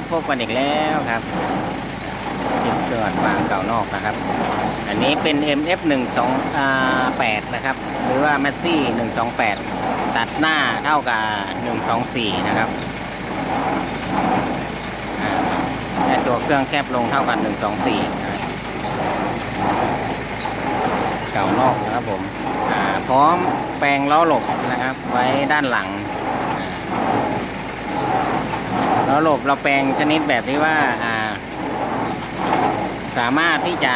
บพบกันอีกแล้วครับจิตเกิดฟางเก่านอกนะครับ อันนี้เป็น MF 1 2อ่า8นะครับ หรือว่า m a x i 128 ตัดหน้าเท่ากับ 124 นะครับอ่าแต่ตัวเครื่องแคบลงเท่ากับ 124 เก่านอกนะครับผม พร้อมแปลงล้อหลบนะครับ ไว้ด้านหลัง ล้อ หลบเราแปลงชนิดแบบที่ว่าอ่าสามารถที่จะ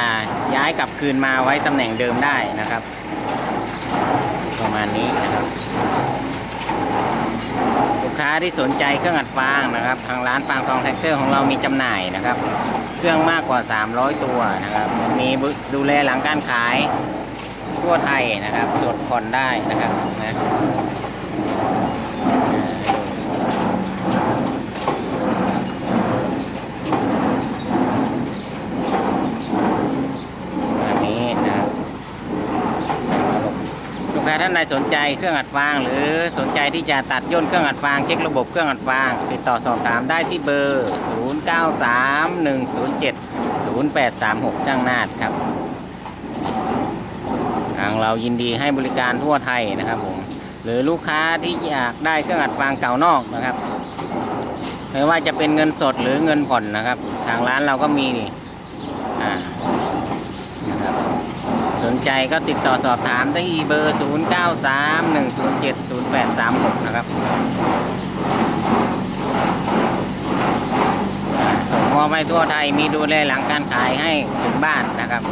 ย้ายกลับคืนมาไว้ตำแหน่งเดิมได้นะครับ ประมาณนี้นะครับ ลูกค้าที่สนใจเครื่องอัดฟางนะครับ ทางร้านฟางทองแท็กเตอร์ของเรามีจำหน่ายนะครับ เครื่องมากกว่า 300 ตัวนะครับ มีดูแลหลังการขายทั่วไทยนะครับ จดผ่อนได้นะครับนะอันนี้นะครับ ลูกค้า ท่านใดสนใจเครื่องอัดฟาง หรือสนใจที่จะตัดย่นเครื่องอัดฟางเช็คระบบเครื่องอัดฟาง ติดต่อสอบถามได้ที่เบอร์ 0931070836 จ้างนาดครับทางเรายินดีให้บริการทั่วไทยนะครับผมหรือลูกค้าที่อยากได้เครื่องอัดฟางเก่านอกนะครับไม่ว่าจะเป็นเงินสดหรือเงินผ่อนนะครับ ทางร้านเราก็มีอ่านะครับ สน ใจก็ติดต่อสอบถามได้ที่เบอร์ 0931070836 นะครับส่งมอบให้ทั่วไทยมีดูแลหลังการขายให้ถึงบ้านนะครับ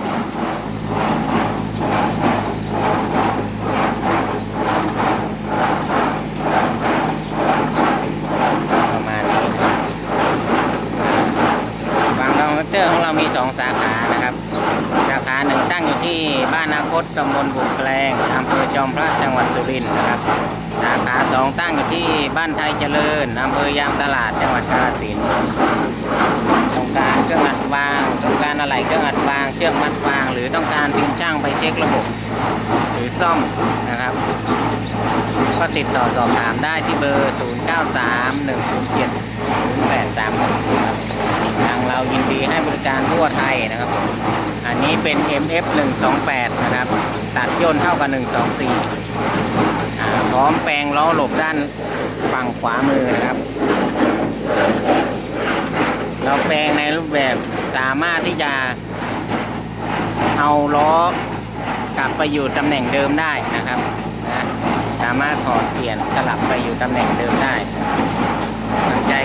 ประมาณนี้ครับบางด องเตอร์ของเรามี 2 สาขานะครับ สาขาหนึ่งตั้งอยู่ที่บ้านนาคตตำบลบุกแกลงอำเภอจอมพระจังหวัดสุรินทร์นะครับ สาขาสองตั้งอยู่ที่บ้านไทยเจริญอำเภอยางตลาดจังหวัดกาฬสินธุ์ต้องการเครื่องอัดฟางต้องการอะไรเครื่องอัดฟางเชือกมัดฟาง หรือต้องการทีมช่างไปเช็คระบบ หรือซ่อมนะครับ ก็ติดต่อสอบถามได้ที่เบอร์ 0931070836ครับ ทางเรายินดีให้บริการทั่วไทยนะครับ อันนี้เป็น MF 128นะครับ ตัดย่นเท่ากับ 124อ่พร้อมแปลงล้อหลบด้านฝั่งขวามือนะครับ เราแปลงในรูปแบบสามารถที่จะเอาล้อกลับไปอยู่ตำแหน่งเดิมได้นะครับนะสามารถถอดเปลี่ยนสลับไปอยู่ตำแหน่งเดิมได้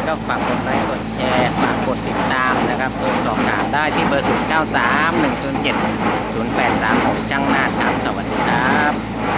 ก็ฝากกดไลค์กดแชร์ฝากกดติดตามนะครับโทรสอบถามได้ที่เบอร์ 0931070836 ช่างนาดครับ สวัสดีครับ